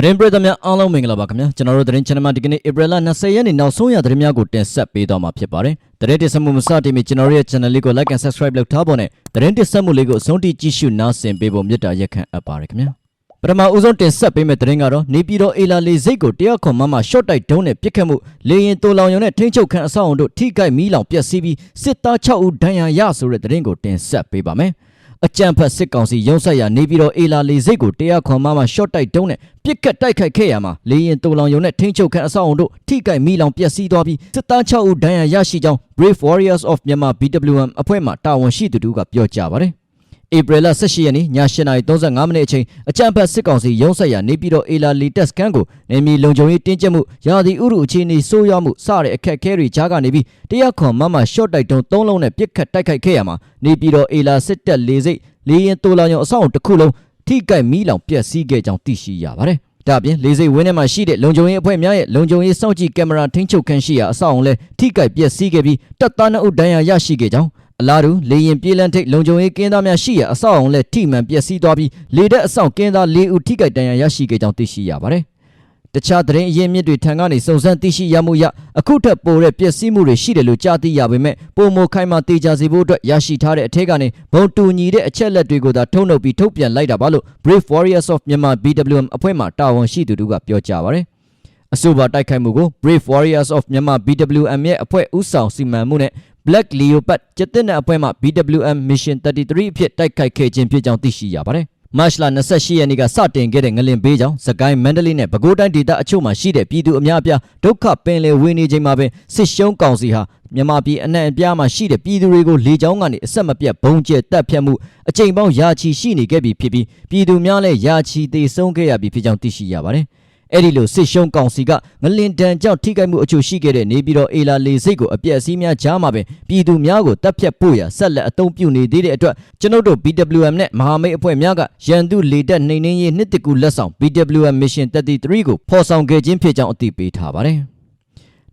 သတင်းပရိသတ်များအားလုံးမင်္ဂလာပါခင်ဗျာကျွန်တော်တို့သတင်း channel မှာဒီကနေ့ April 20ရက်နေ့နောက်ဆုံးရသတင်းများကိုတင်ဆက်ပေးသွားမှာဖြစ်ပါတယ်သတင်းတင်ဆက်မှုမစတင်မီကျွန်တော်တို့ရဲ့ channel လေးကို like and subscribe လုပ်ထားဖို့နဲ့သတင်းတင်ဆက်မှုလေးကိုအဆုံးထိကြည့်ရှုနားဆင်ပေးဖို့မြတ်တာရက်ခံအပ်ပါတယ်ခင်ဗျာပထမဦးဆုံးတင်ဆက်ပေးမယ့်သတင်းကတော့နေပြည်တော်အေလာလေစိတ်ကိုတရားခွန်မမ short တိုက်ဒုံးနဲ့ပြစ်ခတ်မှုလေရင်တိုလောင်ရုံနဲ့ထိန်းချုပ်ခံအဆောက်အုံတို့ထိခိုက်မီးလောင်ပျက်စီးပြီးစစ်သား6ဦးဒဏ်ရာရဆိုတဲ့သတင်းကိုတင်ဆက်ပေးပါမယ် အကြံဖတ်စစ်ကောင်စီရုံးဆက်ရာနေပြည်တော်အေလာလေစိတ်ကိုတရားခွန်မမ short တိုက်တုံးနဲ့ပြစ်ခတ်တိုက်ခိုက်ခဲ့ရမှာလေရင်တူလောင်ယုံနဲ့ထိန်းချုပ်ခံအဆောက်အုံတို့ထိခိုက်မိလောင်ပျက်စီးသွားပြီးစစ်သား6ဦးဒဏ်ရာရရှိကြောင်း Brave Warriors of Myanmar BWM အဖွဲ့မှတာဝန်ရှိသူတို့ကပြောကြားပါတယ် ဧပြီလ18ရက်နေ့ည8:35မိနစ်အချိန်အကြံဖတ်စစ်ကောင်စီရုံးဆက်ရာနေပြည်တော်အေလာလီတက်စကန်ကိုနေမီလုံခြုံရေးတင်းကျပ်မှုရာသီဥတုအခြေအနေဆိုးရွားမှုစတဲ့အခက်အခဲတွေကြားကနေပြီးတရားခွန်မမ short တိုက်တုံး3လုံးနဲ့ပြစ်ခတ်တိုက်ခိုက်ခဲ့ရမှာနေပြည်တော်အေလာစစ်တပ်လေးစိတ်လေရင်တိုလာရုံအဆောက်အုံတစ်ခုလုံးထိခိုက်မိလောင်ပျက်စီးခဲ့ကြောင်းသိရှိရပါတယ်။ဒါ့အပြင်လေးစိတ်ဝင်းထဲမှာရှိတဲ့လုံခြုံရေးအဖွဲ့များရဲ့လုံခြုံရေးစောင့်ကြည့်ကင်မရာထိန်းချုပ်ခန်းရှိရာအဆောက်အုံလည်းထိခိုက်ပျက်စီးခဲ့ပြီးတပ်သား2ဦးဒဏ်ရာရရှိခဲ့ကြောင်း အလားတူလေရင်ပြေးလန်းထိတ်လုံခြုံရေးကင်းသားများရှိရာအဆောက်အုံလည်းထိမှန်ပျက်စီးသွားပြီးလေတပ်အဆောက်ကင်းသား၄ဦးထိခိုက်ဒဏ်ရာရရှိခဲ့ကြောင်းသိရှိရပါတယ်။တခြားသတင်းအရင်းမြစ်တွေထံကနေစုံစမ်းသိရှိရမှုရအခုထက်ပိုတဲ့ပျက်စီးမှုတွေရှိတယ်လို့ကြားသိရပေမဲ့ပုံမခိုင်မာတေချာစေဖို့အတွက်ရရှိထားတဲ့အထက်ကနေဘုံတူညီတဲ့အချက်လက်တွေကိုသာထုတ်နှုတ်ပြီးထုတ်ပြန်လိုက်တာပါလို့ Brave Warriors of Myanmar BWM အဖွဲ့မှတာဝန်ရှိသူတို့ကပြောကြားပါတယ်အဆိုပါတိုက်ခိုက်မှုကို Brave Warriors of Myanmar BWM ရဲ့အဖွဲ့ဥဆောင်စီမံမှုနဲ့ Black Leopard ကျက်တဲ့တဲ့အဖွဲ့မှ BWM Mission 33အဖြစ်တိုက်ခိုက်ခဲ့ခြင်းဖြစ်ကြောင်းသိရှိရပါတယ်မတ်လ28ရက်နေ့ကစတင်ခဲ့တဲ့ငလင်ဘေးကြောင့်စကိုင်းမန္တလေးနဲ့ပဲခူးတိုင်းဒေသအချို့မှာရှိတဲ့ပြည်သူအများအပြားဒုက္ခပင်လယ်ဝေနေချိန်မှာပဲစစ်ရှုံးကောင်စီဟာမြန်မာပြည်အနှံ့အပြားမှာရှိတဲ့ပြည်သူတွေကိုလေကြောင်းကနေအဆက်မပြတ်ဘုံကျဲတပ်ဖြတ်မှုအကြိမ်ပေါင်းယာချီရှိနေခဲ့ပြီဖြစ်ပြီးပြည်သူများလည်းယာချီသေးဆုံးခဲ့ရပြီဖြစ်ကြောင်းသိရှိရပါတယ်။ အဲ့ဒီလိုစစ်ရှုံးကောင်စီကငလင်တန်ကြောင့်ထိခိုက်မှုအချို့ရှိခဲ့တဲ့နေပြည်တော်အေလာလေစိတ်ကိုအပြက်စီးများကြားမှာပင်ပြည်သူများကိုတပ်ဖြတ်ဖို့ရဆက်လက်အသုံးပြုနေသေးတဲ့အတွက်ကျွန်ုပ်တို့ BWM နဲ့မဟာမိတ်အဖွဲ့များကရန်သူလေတပ်နှိမ်နှင်းရေးနှစ်တကူလက်ဆောင် BWM Mission 33ကိုဖော်ဆောင်ခဲ့ခြင်းဖြစ်ကြောင်းအသိပေးထားပါတယ်။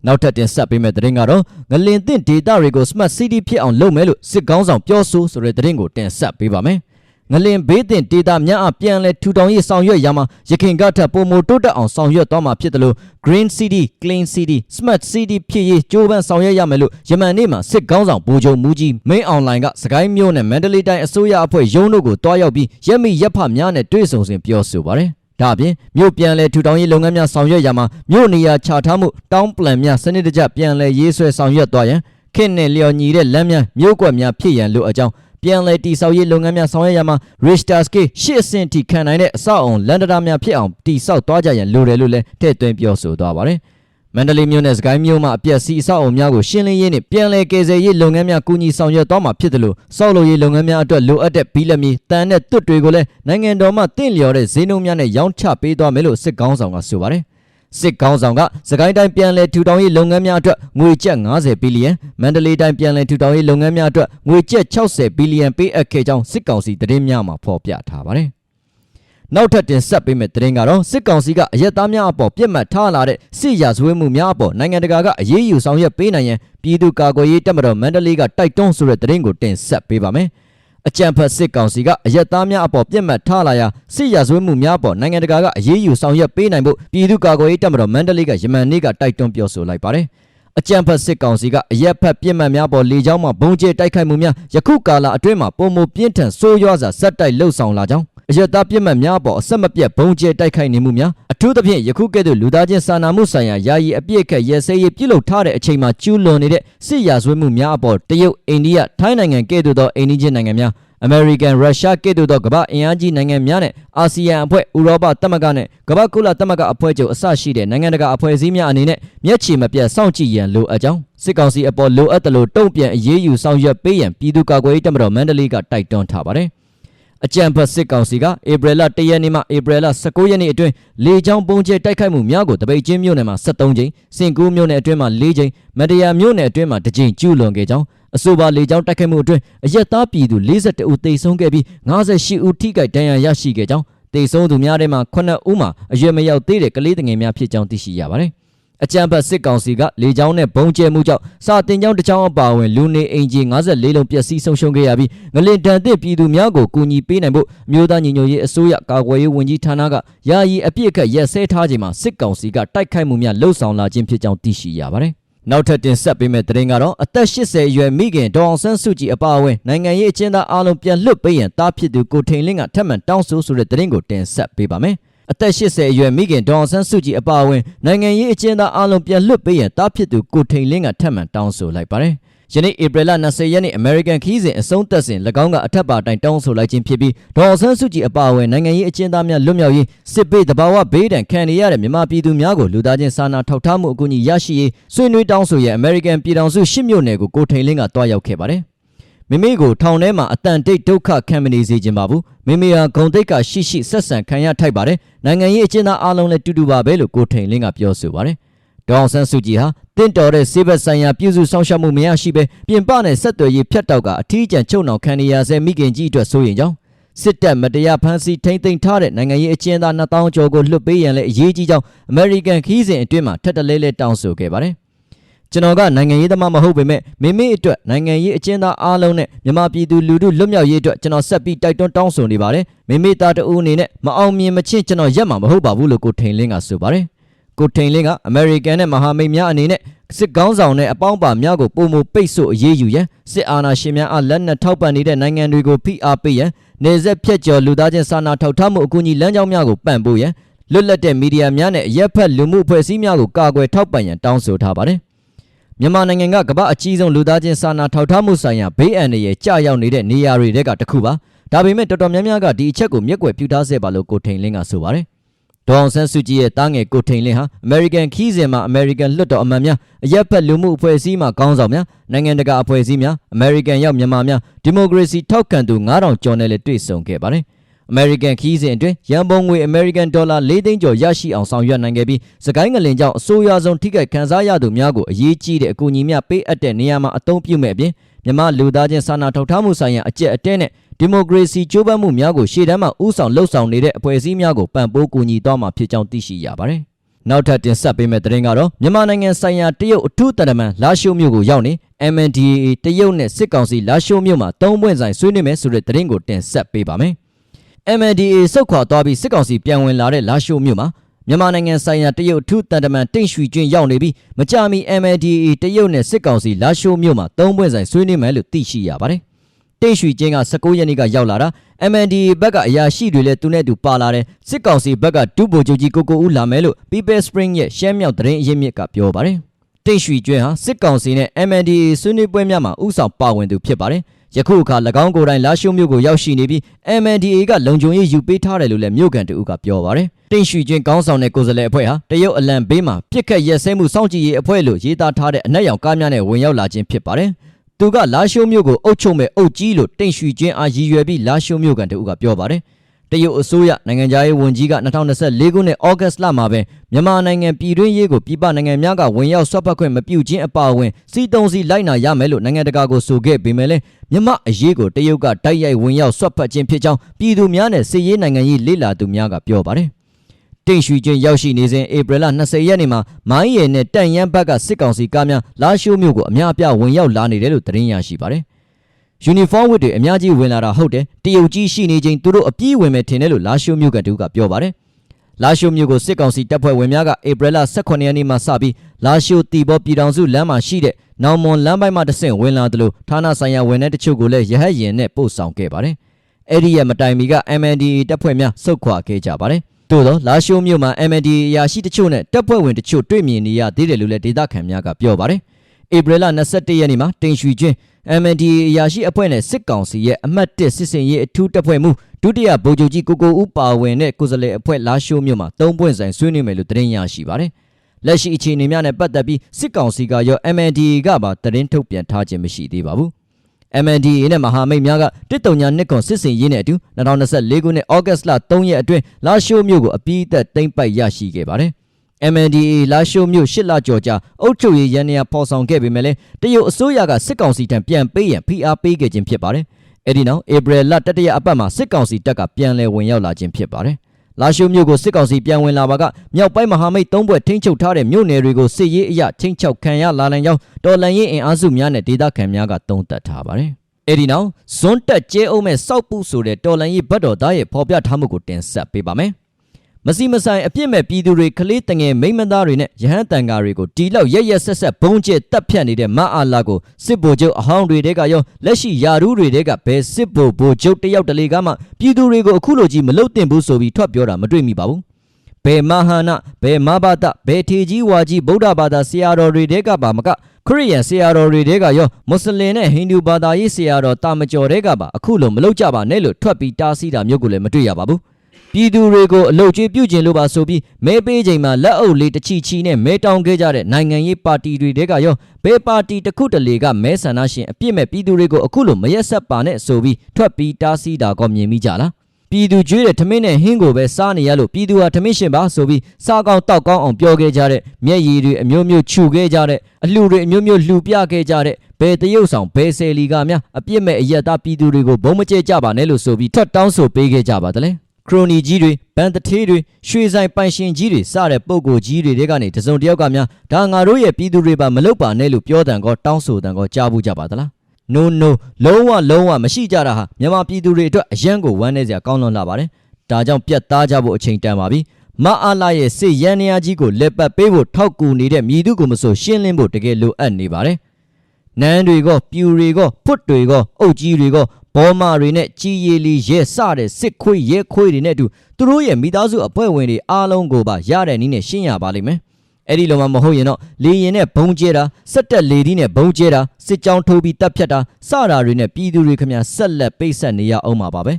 နောက်ထပ်တင်ဆက်ပေးမယ့်သတင်းကတော့ငလင်သင့်ဒေတာတွေကို Smart City ဖြစ်အောင်လုပ်မယ်လို့စစ်ကောင်းဆောင်ပြောဆိုဆိုတဲ့သတင်းကိုတင်ဆက်ပေးပါမယ်။ ငလင်ဘေးတင်ဒေတာများအပြန်လဲထူထောင်ရေးဆောင်ရွက်ရမှာရခင်ကထပ်ပုံမတိုးတက်အောင်ဆောင်ရွက်သွားမှာဖြစ်တယ်လို့ Green City Clean City Smart City ဖြစ်ရေးကြိုးပမ်းဆောင်ရွက်ရမယ်လို့ယမန်နေ့မှာစစ်ကောင်းဆောင်ဗိုလ်ချုပ်မူကြီး Main Online ကစကိုင်းမြို့နဲ့မန္တလေးတိုင်းအစိုးရအဖွဲ့ရုံးတို့ကိုတွားရောက်ပြီးရက်မိရက်ဖများနဲ့တွေ့ဆုံစဉ်ပြောဆိုပါတယ်ဒါအပြင်မြို့ပြန်လည်ထူထောင်ရေးလုပ်ငန်းများဆောင်ရွက်ရမှာမြို့နေရာချထားမှုတောင်းပလန်များစနစ်တကျပြန်လည်ရေးဆွဲဆောင်ရွက်သွားရန်ခေတ်နဲ့လျော်ညီတဲ့လမ်းများမြို့ကွက်များဖြစ်ရန်လိုအပ်ကြောင်း ပြန်လည်တည်ဆောက်ရေးလုပ်ငန်းများဆောင်ရွက်ရမှာ Richter scale ရှစ်အဆင့်ထိခံနိုင်တဲ့အဆောက်အုံလန်ဒတာများဖြစ်အောင်တည်ဆောက်သွားကြရန်လိုတယ်လို့လည်းထည့်သွင်းပြောဆိုသွားပါတယ်။မန္တလေးမြို့နယ်စကိုင်းမြို့မှာအပြက်စီးအဆောက်အုံများကိုရှင်းလင်းရေးနဲ့ပြန်လည်ကယ်ဆယ်ရေးလုပ်ငန်းများကူညီဆောင်ရွက်သွားမှာဖြစ်တယ်လို့စောက်လုပ်ရေးလုပ်ငန်းများအတွက်လိုအပ်တဲ့ဘီလက်မီတန်တဲ့တွတ်တွေကိုလည်းနိုင်ငံတော်မှတင့်လျော်တဲ့ဈေးနှုန်းများနဲ့ရောင်းချပေးသွားမယ်လို့စစ်ကောင်းဆောင်ကဆိုပါတယ်။ စစ်ကောင်းဆောင်ကစကိုင်းတိုင်းပြန်လည်ထူထောင်ရေးလုပ်ငန်းများအတွက်ငွေကျပ်90ဘီလီယံမန္တလေးတိုင်းပြန်လည်ထူထောင်ရေးလုပ်ငန်းများအတွက်ငွေကျပ်60ဘီလီယံပေးအပ်ခဲ့ကြောင်းစစ်ကောင်စီသတင်းများမှာဖော်ပြထားပါတယ်။နောက်ထပ်တင်ဆက်ပေးမယ့်သတင်းကတော့စစ်ကောင်စီကအရက်သားများအပေါ်ပြစ်မှတ်ထားလာတဲ့စစ်ရာဇဝတ်မှုများအပေါ်နိုင်ငံတကာကအရေးယူဆောင်ရွက်ပေးနိုင်ရန်ပြည်သူ့ကာကွယ်ရေးတပ်မတော်မန္တလေးကတိုက်တွန်းဆိုတဲ့သတင်းကိုတင်ဆက်ပေးပါမယ်။ အကြံဖတ်စစ်ကောင်စီကအရက်သားများအပေါ်ပြစ်မှတ်ထားလာရာစစ်ရာဇဝတ်မှုများအပေါ်နိုင်ငံတကာကအရေးယူဆောင်ရွက်ပေးနိုင်ဖို့ပြည်သူ့ကာကွယ်ရေးတပ်မတော်မန္တလေးကယမန်နေ့ကတိုက်တွန်းပြောဆိုလိုက်ပါတယ်အကြံဖတ်စစ်ကောင်စီကအရက်ဖတ်ပြစ်မှတ်များပေါ်လေကြောင်းမှဘုံကျဲတိုက်ခိုက်မှုများယခုကာလအတွင်းမှာပုံမပြင်းထန်ဆိုးရွားစွာဆက်တိုက်လှုပ်ဆောင်လာကြောင်း အရတားပြစ်မှတ်များပေါ်အဆက်မပြတ်ဘုံကျဲတိုက်ခိုက်နေမှုများအထူးသဖြင့်ယခုကဲ့သို့လူသားချင်းစာနာမှုဆိုင်ရာယာယီအပြည့်အခက်ရဲစဲရေးပြုလုပ်ထားတဲ့အချိန်မှာကျူးလွန်နေတဲ့စစ်ရာဇဝတ်မှုများအပေါ်တရုတ်အိန္ဒိယထိုင်းနိုင်ငံကဲ့သို့သောအိန္ဒိချင်းနိုင်ငံများအမေရိကန်ရုရှားကဲ့သို့သောကမ္ဘာအင်အားကြီးနိုင်ငံများနဲ့အာဆီယံအဖွဲ့ဥရောပသမဂ္ဂနဲ့ကမ္ဘာကုလသမဂ္ဂအဖွဲ့ချုပ်အစရှိတဲ့နိုင်ငံတကာအဖွဲ့အစည်းများအနေနဲ့မျက်ခြေမပြတ်စောင့်ကြည့်ရန်လိုအပ်ကြောင်းစစ်ကောင်စီအပေါ်လိုအပ်သလိုတုံ့ပြန်အရေးယူဆောင်ရွက်ပေးရန်ပြည်သူ့ကာကွယ်ရေးတပ်မတော်မန္တလေးကတိုက်တွန်းထားပါတယ် အကြံဖတ်စစ်ကောင်စီကဧပြီလ1ရက်နေ့မှဧပြီလ19ရက်နေ့အတွင်းလေကြောင်းပုံကျဲတိုက်ခိုက်မှုများကိုတပိတ်ချင်းမြို့နယ်မှာ73ကြိမ်စင်ကူးမြို့နယ်အတွင်းမှာ4ကြိမ်မတရာမြို့နယ်အတွင်းမှာ2ကြိမ်ကျူးလွန်ခဲ့ကြောင်းအဆိုပါလေကြောင်းတိုက်ခိုက်မှုအတွင်းအရက်သားပြည်သူ42ဦးသေဆုံးခဲ့ပြီး58ဦးထိခိုက်ဒဏ်ရာရရှိခဲ့ကြောင်းသေဆုံးသူများထဲမှာ9ဦးမှာအရွယ်မရောက်သေးတဲ့ကလေးငယ်များဖြစ်ကြောင်းသိရှိရပါတယ်။ အကြံဖတ်စစ်ကောင်စီကလေကြောင်းနဲ့ဘုံကျဲမှုကြောင့်စာတင်ကြောင်းတစ်ကြောင်းအပါအဝင်လူနေအင်ဂျီ54လုံးပျက်စီးဆုံးရှုံးခဲ့ရပြီးငလင်တန်တဲ့ပြည်သူများကိုကူညီပေးနိုင်ဖို့အမျိုးသားညီညွတ်ရေးအစိုးရကာကွယ်ရေးဝန်ကြီးဌာနကယာယီအပြစ်အခတ်ရက်စဲထားချိန်မှာစစ်ကောင်စီကတိုက်ခိုက်မှုများလှုံ့ဆော်လာခြင်းဖြစ်ကြောင်းသိရှိရပါတယ်။နောက်ထပ်တင်ဆက်ပေးမယ့်သတင်းကတော့အသက်80အရွယ်မိခင်ဒေါအောင်ဆန်းစုကြည်အပါအဝင်နိုင်ငံရေးအကျဉ်းသားအလုံးပြန်လွတ်ပေးရန်တားဖြစ်သူကိုထိန်လင်းကထပ်မံတောင်းဆိုဆိုတဲ့သတင်းကိုတင်ဆက်ပေးပါမယ်။ အသက်80အရွယ်မိခင်ဒေါအောင်ဆန်းစုကြည်အပါအဝင်နိုင်ငံရေးအကျဉ်းသားအလုံးပြန်လွတ်ပေးရန်တားဖြစ်သူကိုထိန်လင်းကထပ်မံတောင်းဆိုလိုက်ပါတယ်။ယနေ့ဧပြီလ20ရက်နေ့ American ခီးစဉ်အဆုံးသက်စဉ်၎င်းကအထက်ပါတိုင်တောင်းဆိုလိုက်ခြင်းဖြစ်ပြီးဒေါ်အောင်ဆန်းစုကြည်အပါအဝင်နိုင်ငံရေးအကျဉ်းသားများလွတ်မြောက်ရေးစစ်ပေးတဘာဝဘေးဒဏ်ခံနေရတဲ့မြန်မာပြည်သူများကိုလူသားချင်းစာနာထောက်ထားမှုအကူအညီရရှိရေးဆွေးနွေးတောင်းဆိုရန် American ပြည်ထောင်စုရှစ်မြို့နယ်ကိုကိုထိန်လင်းကတွားရောက်ခဲ့ပါတယ်။ မိမိကိုထောင်ထဲမှာအတန်တိတ်ဒုက္ခခံမနေစေခြင်းပါဘူးမိမိဟာဂုံတိတ်ကရှိရှိဆက်ဆံခံရထိုက်ပါတယ်နိုင်ငံရေးအကျဉ်းသားအလုံးလည်းတူတူပါပဲလို့ကိုထိန်လင်းကပြောဆိုပါတယ်ဒေါအောင်ဆန်းစုကြည်ဟာတင့်တော်တဲ့စေဘက်ဆိုင်ရာပြည်စုဆောင်ရှောက်မှုမရရှိဘဲပြင်ပနဲ့ဆက်သွယ်ရေးဖြတ်တောက်ကအထီးကျန်ချုပ်နှောင်ခံနေရဆဲမိခင်ကြီးအတွက်စိုးရင်ကြောင်းစစ်တပ်မတရားဖမ်းဆီးထိမ့်သိမ်းထားတဲ့နိုင်ငံရေးအကျဉ်းသား2000ကျော်ကိုလွှတ်ပေးရန်လည်းအရေးကြီးကြောင်းအမေရိကန်ခီးစဉ်အတွင်းမှာထက်တလဲလဲတောင်းဆိုခဲ့ပါတယ် ကျွန်တော်ကနိုင်ငံရေးသမားမဟုတ်ပေမဲ့မိမိအတွက်နိုင်ငံရေးအကျဉ်းသားအားလုံးနဲ့မြန်မာပြည်သူလူထုလွတ်မြောက်ရေးအတွက်ကျွန်တော်ဆက်ပြီးတိုက်တွန်းတောင်းဆိုနေပါတယ်မိမိသားတအူးအနေနဲ့မအောင်မြင်မချင်းကျွန်တော်ရက်မှာမဟုတ်ပါဘူးလို့ကိုထိန်လင်းကဆိုပါတယ်ကိုထိန်လင်းကအမေရိကန်နဲ့မဟာမိတ်များအနေနဲ့စစ်ကောင်းဆောင်နဲ့အပေါင်းပါများကိုပုံမပိတ်ဆို့အရေးယူရန်စစ်အာဏာရှင်များအားလက်နက်ထောက်ပံ့နေတဲ့နိုင်ငံတွေကိုဖိအားပေးရန်နေဆက်ဖြတ်ကျော်လူသားချင်းစာနာထောက်ထားမှုအကူအညီလမ်းကြောင်းများကိုပံ့ပိုးရန်လွတ်လပ်တဲ့မီဒီယာများနဲ့အရက်ဖက်လူမှုအဖွဲ့အစည်းများကိုကာကွယ်ထောက်ပံ့ရန်တောင်းဆိုထားပါတယ် မြန်မာနိုင်ငံကကမ္ဘာအကြီးဆုံးလူသားချင်းစာနာထောက်ထားမှုဆိုင်ရာဘေးအန္တရာယ်ကြာရောက်နေတဲ့နေရာတွေတဲကတစ်ခုပါဒါပေမဲ့တော်တော်များများကဒီအချက်ကိုမျက်ကွယ်ပြုထားစေပါလို့ကိုထိန်လင်းကဆိုပါတယ်ဒေါအောင်ဆန်းစုကြည်ရဲ့တားငယ်ကိုထိန်လင်းဟာ American ခီးစဉ်မှာ American လွှတ်တော်အမတ်များအရက်ဖက်လူမှုအဖွဲ့အစည်းမှခေါင်းဆောင်များနိုင်ငံတကာအဖွဲ့အစည်းများ American ရောက်မြန်မာများဒီမိုကရေစီထောက်ခံသူ9000ကျော်နဲ့လည်းတွေ့ဆုံခဲ့ပါတယ်။ American ခီးစဉ်အတွင်းရန်ပုံငွေ American ဒေါ်လာ၄သိန်းကျော်ရရှိအောင်ဆောင်ရွက်နိုင်ခဲ့ပြီးစကိုင်းငလင်ကြောင့်အဆိုးရွားဆုံးထိခိုက်ခံစားရသူများကိုအရေးကြီးတဲ့အကူအညီများပေးအပ်တဲ့နေရာမှာအသုံးပြုမဲ့အပြင်မြန်မာလူသားချင်းစာနာထောက်ထားမှုဆိုင်ရာအကျက်အတဲနဲ့ဒီမိုကရေစီကြိုးပမ်းမှုများကိုရှေ့တန်းမှာဥဆောင်လှုပ်ဆောင်နေတဲ့အဖွဲ့အစည်းများကိုပံ့ပိုးကူညီသွားမှာဖြစ်ကြောင်းသိရှိရပါတယ်။နောက်ထပ်တင်ဆက်ပေးမယ့်သတင်းကတော့မြန်မာနိုင်ငံဆိုင်ရာတရုတ်အထူးတရမန်လာရှိုးမြို့ကိုရောက်နေ MNDAA တရုတ်နဲ့စစ်ကောင်စီလာရှိုးမြို့မှာသုံးပွင့်ဆိုင်ဆွေးနွေးမယ်ဆိုတဲ့သတင်းကိုတင်ဆက်ပေးပါမယ်။ MNDAA စုတ်ခွာသွားပြီးစစ်ကောင်စီပြန်ဝင်လာတဲ့လာရှိုးမြို့မှာမြန်မာနိုင်ငံဆိုင်ရာတရုတ်ထူးတန်တမန်တိန့်ရွှေကျွင်းရောက်နေပြီးမကြမီ MNDAA တရုတ်နဲ့စစ်ကောင်စီလာရှိုးမြို့မှာသုံးပွင့်ဆိုင်ဆွေးနွေးမယ်လို့သိရှိရပါတယ်။တိန့်ရွှေကျွင်းက19ရက်နေ့ကရောက်လာတာ MNDAA ဘက်ကအရာရှိတွေလည်းသူနဲ့သူပါလာတယ်စစ်ကောင်စီဘက်ကဒုဗိုလ်ချုပ်ကြီးကိုကိုဦးလာမယ်လို့ People Spring ရဲ့ရှမ်းမြောက်သတင်းအရင်းမြစ်ကပြောပါတယ်။တိန့်ရွှေကျွင်းဟာစစ်ကောင်စီနဲ့ MNDAA ဆွေးနွေးပွဲများမှာဥဆောင်ပါဝင်သူဖြစ်ပါတယ်။ ယခုအခါ၎င်းကိုယ်တိုင်လာရှိုးမြို့ကိုရောက်ရှိနေပြီး MNDA ကလုံခြုံရေးယူပေးထားတယ်လို့လည်းမြို့ကန်တူကပြောပါရယ်။တင်ရွှေချင်းကောင်းဆောင်တဲ့ကိုယ်စားလှယ်အဖွဲ့ဟာတရုတ်အလံဘေးမှာပြစ်ခတ်ရက်စဲမှုစောင့်ကြည့်ရေးအဖွဲ့လို့ရေးသားထားတဲ့အနက်ရောင်ကားများနဲ့ဝင်ရောက်လာခြင်းဖြစ်ပါတယ်။သူကလာရှိုးမြို့ကိုအုပ်ချုပ်မဲ့အုပ်ကြီးလို့တင်ရွှေချင်းအားရည်ရွယ်ပြီးလာရှိုးမြို့ကန်တူကပြောပါရယ်။ တရုတ်အစိုးရနိုင်ငံသားရေးဝန်ကြီးက2024ခုနှစ်ဩဂတ်စ်လမှာပဲမြန်မာနိုင်ငံပြည်တွင်းရေးကိုပြည်ပနိုင်ငံများကဝင်ရောက်ဆွတ်ဖက်ခွင့်မပြုခြင်းအပါအဝင်စီတုံစီလိုက်နာရမယ်လို့နိုင်ငံတကာကိုဆိုခဲ့ပေမဲ့လည်းမြမအရေးကိုတရုတ်ကတိုက်ရိုက်ဝင်ရောက်ဆွတ်ဖက်ခြင်းဖြစ်ကြောင်းပြည်သူများနဲ့စစ်ရေးနိုင်ငံရေးလေ့လာသူများကပြောပါတယ်။တိန့်ရွှေချင်းရောက်ရှိနေစဉ်ဧပြီလ20ရက်နေ့မှာမိုင်းရည်နဲ့တန်ရန်ဘက်ကစစ်ကောင်စီကားများလာရှိုးမြို့ကိုအများအပြားဝင်ရောက်လာနေတယ်လို့သတင်းရရှိပါတယ်။ ယူနီဖောင်းဝတ်တွေအများကြီးဝင်လာတာဟုတ်တယ်တရုတ်ကြီးရှိနေချိန်သူတို့အပြည့်ဝင်မယ်ထင်တယ်လို့လာရှိုးမြို့ကတူကပြောပါတယ်လာရှိုးမြို့ကိုစစ်ကောင်စီတပ်ဖွဲ့ဝင်များကဧပြီလ18ရက်နေ့မှစပြီးလာရှိုးတီဘောပြည်တော်စုလမ်းမှာရှိတဲ့နောင်မွန်လမ်းပိုင်းမှာတဆင့်ဝင်လာတယ်လို့ဌာနဆိုင်ရာဝန်ထမ်းတချို့ကိုလည်းရဟတ်ရင်နဲ့ပို့ဆောင်ခဲ့ပါတယ်အဲ့ဒီရဲ့မတိုင်မီက MNDA တပ်ဖွဲ့များစုခွာခဲ့ကြပါတယ်သို့သောလာရှိုးမြို့မှာ MNDA အရာရှိတချို့နဲ့တပ်ဖွဲ့ဝင်တချို့တွေ့မြင်နေရသေးတယ်လို့လည်းဒေသခံများကပြောပါတယ်ဧပြီလ21ရက်နေ့မှာတင်ရွှေချင်း MNDA အရာရှိအဖွဲ့နဲ့စစ်ကောင်စီရဲ့အမှတ်1စစ်စင်ရေးအထူးတပ်ဖွဲ့မှုဒုတိယဗိုလ်ချုပ်ကြီးကိုကိုဦးပါဝင်တဲ့ကိုယ်စားလှယ်အဖွဲ့လာရှိုးမြို့မှာသုံးပွင့်ဆိုင်ဆွေးနွေးမယ်လို့သတင်းရရှိပါတယ်။လက်ရှိအခြေအနေများနဲ့ပတ်သက်ပြီးစစ်ကောင်စီကရော MNDA ကပါသတင်းထုတ်ပြန်ထားခြင်းမရှိသေးပါဘူး။ MNDA နဲ့မဟာမိတ်များကတစ်တုံညာနှစ်ခွန်စစ်စင်ရေးနဲ့အတူ2024ခုနှစ်ဩဂတ်လ3ရက်အတွင်းလာရှိုးမြို့ကိုအပြည့်အသက်သိမ်းပိုက်ရရှိခဲ့ပါတယ်။ MNDA လာရှိုးမြို့ရှစ်လကျော်ကြာအုပ်ချုပ်ရေးရန်နေရာဖော်ဆောင်ခဲ့ပေမဲ့လည်းတရုတ်အစိုးရကစစ်ကောင်စီထံပြန်ပေးရန်ဖိအားပေးခဲ့ခြင်းဖြစ်ပါတယ်။အဲဒီနောက်ဧပြီလတတိယအပတ်မှာစစ်ကောင်စီတပ်ကပြန်လည်ဝင်ရောက်လာခြင်းဖြစ်ပါတယ်လာရှိုမြို့ကိုစစ်ကောင်စီပြန်ဝင်လာပါကမြောက်ပိုင်းမဟာမိတ်သုံးဘွဲ့ထိန်းချုပ်ထားတဲ့မြို့နယ်တွေကိုစစ်ရေးအရချင်းချောက်ခံရလာနိုင်ကြောင်းတော်လန်ရေးအင်အားစုများနဲ့ဒေသခံများကသုံးသပ်ထားပါတယ်။အဲဒီနောက်ဇွန်းတက်ကျဲအုံးမဲ့စောက်ပုဆိုတဲ့တော်လန်ရေးဘတ်တော်သားရဲ့ဖော်ပြထားမှုကိုတင်ဆက်ပေးပါမယ်။ မစီမဆိုင်အပြစ်မဲ့ပြည်သူတွေကလေးတငယ်မိမ့်မသားတွေနဲ့ရဟန်းတန်ဃာတွေကိုတီလောက်ရက်ရက်ဆက်ဆက်ဘုံကျက်တပ်ဖြတ်နေတဲ့မအားလာကိုစစ်ဗိုလ်ချုပ်အဟောင်းတွေတဲကရောလက်ရှိယာရူးတွေတဲကဘယ်စစ်ဗိုလ်ဗိုလ်ချုပ်တယောက်တလေကမှပြည်သူတွေကိုအခုလိုကြီးမလုတ်တင်ဘူးဆိုပြီးထွက်ပြောတာမတွေ့မိပါဘူးဘယ်မဟာနာဘယ်မဘာဒဘယ်ထေကြီးဝါကြီးဗုဒ္ဓဘာသာဆရာတော်တွေတဲကပါမကခရစ်ယာန်ဆရာတော်တွေတဲကရောမွတ်စလင်နဲ့ဟိန္ဒူဘာသာရေးဆရာတော်တာမကျော်တဲကပါအခုလိုမလုတ်ကြပါနဲ့လို့ထွက်ပြီးတားဆီးတာမျိုးကိုလည်းမတွေ့ရပါဘူး ပြည်သူတွေကိုအလုတ်ကျွေးပြုကျင်လို့ပါဆိုပြီးမဲပေးချိန်မှာလက်အုပ်လေးတစ်ချီချီနဲ့မဲတောင်းခဲ့ကြတဲ့နိုင်ငံရေးပါတီတွေတဲကရောဘယ်ပါတီတစ်ခုတလေကမဲဆန္ဒရှင်အပြစ်မဲ့ပြည်သူတွေကိုအခုလိုမရက်ဆက်ပါနဲ့ဆိုပြီးထွက်ပြီးတားဆီးတာကောမြင်မိကြလားပြည်သူကျွေးတဲ့ထမင်းနဲ့ဟင်းကိုပဲစားနေရလို့ပြည်သူဟာထမင်းရှင်ပါဆိုပြီးစားကောင်းတောက်ကောင်းအောင်ပြောခဲ့ကြတဲ့မျက်ရည်တွေအမျိုးမျိုးခြူခဲ့ကြတဲ့အလှူတွေအမျိုးမျိုးလှူပြခဲ့ကြတဲ့ဘယ်တရုပ်ဆောင်ဘယ်ဆယ်လီကများအပြစ်မဲ့အယက်သားပြည်သူတွေကိုဘုံမကျဲကြပါနဲ့လို့ဆိုပြီးထွက်တောင်းဆိုပေးခဲ့ကြပါတလဲ ခရိုနီကြီးတွေဘန်တထေးတွေရွှေဆိုင်ပိုင်ရှင်ကြီးတွေစတဲ့ပုံကိုကြီးတွေတဲကနေတစုံတစ်ယောက်ကများဒါငါတို့ရဲ့ပြည်သူတွေပါမလုပ်ပါနဲ့လို့ပြောတန်ကောတောင်းဆိုတန်ကောကြားဘူးကြပါသလား no no လုံးဝလုံးဝမရှိကြတာဟာမြန်မာပြည်သူတွေအတွက်အယံကိုဝမ်းနေစရာကောင်းလွန်လာပါတယ်။ဒါကြောင့်ပြတ်သားကြဖို့အချိန်တန်ပါပြီ။မအားလာရဲ့စစ်ရန်နေရာကြီးကိုလက်ပတ်ပေးဖို့ထောက်ကူနေတဲ့မြည်သူကိုမဆိုရှင်းလင်းဖို့တကယ်လိုအပ်နေပါတယ်။နန်းတွေကပြူတွေကဖွတ်တွေက အုတ်ကြီးတွေက ဘောမာတွေနဲ့ကြီးရည်လီရဲစတဲ့စစ်ခွေးရဲခွေးတွေနဲ့အတူသူတို့ရဲ့မိသားစုအဖွဲ့ဝင်တွေအားလုံးကိုပါရတဲ့နည်းနဲ့ရှင်းရပါလိမ့်မယ်။အဲ့ဒီလိုမှမဟုတ်ရင်တော့လေရင်နဲ့ဘုံကျဲတာစက်တက်လေဒီနဲ့ဘုံကျဲတာစစ်ကြောင်းထိုးပြီးတပ်ဖြတ်တာစတာတွေနဲ့ပြည်သူတွေခမဆက်လက်ပိတ်ဆက်နေရအောင်ပါပါပဲ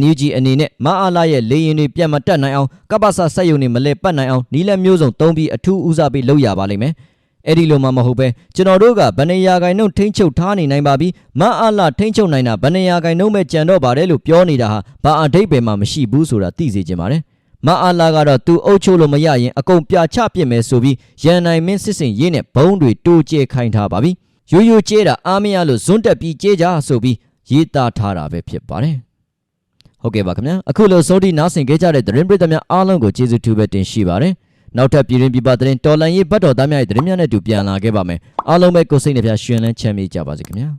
NUG အနေနဲ့မအားလာရဲ့လေရင်တွေပြန်မတက်နိုင်အောင်ကပ္ပစဆက်ယုံတွေမလဲပတ်နိုင်အောင်နီးလက်မျိုးစုံတုံးပြီးအထူးဦးစားပေးလုပ်ရပါလိမ့်မယ် အဲ့ဒီလိုမှမဟုတ်ပဲကျွန်တော်တို့ကဗနေယာဂိုင်နှုတ်ထိန်းချုပ်ထားနေနိုင်ပါပြီမအားလာထိန်းချုပ်နိုင်တာဗနေယာဂိုင်နှုတ်မဲ့ကြံတော့ပါတယ်လို့ပြောနေတာဟာဘာအတိတ်ပဲမှမရှိဘူးဆိုတာသိစေချင်ပါတယ်မအားလာကတော့သူအုပ်ချုပ်လို့မရရင်အကုန်ပြချပစ်မယ်ဆိုပြီးရန်နိုင်မင်းစစ်စင်ရေးနဲ့ဘုံတွေတိုးကျဲခိုင်းထားပါပြီရိုးရိုးကျဲတာအားမရလို့ဇွန်းတက်ပြီးကျဲကြဆိုပြီးရေးသားထားတာပဲဖြစ်ပါတယ်ဟုတ်ကဲ့ပါခင်ဗျာအခုလိုစောဒီနားဆင်ခဲ့ကြတဲ့သတင်းပရိသတ်များအားလုံးကိုကျေးဇူးတူပဲတင်ရှိပါတယ် နောက်ထပ်ပြည်တွင်းပြည်ပသတင်းတော်လန်ရေးဘတ်တော်သားများရဲ့သတင်းများနဲ့အတူပြန်လာခဲ့ပါမယ်အားလုံးပဲကိုယ်စိတ်နှပြရှင်လန်းချမ်းမြေ့ကြပါစေခင်ဗျာ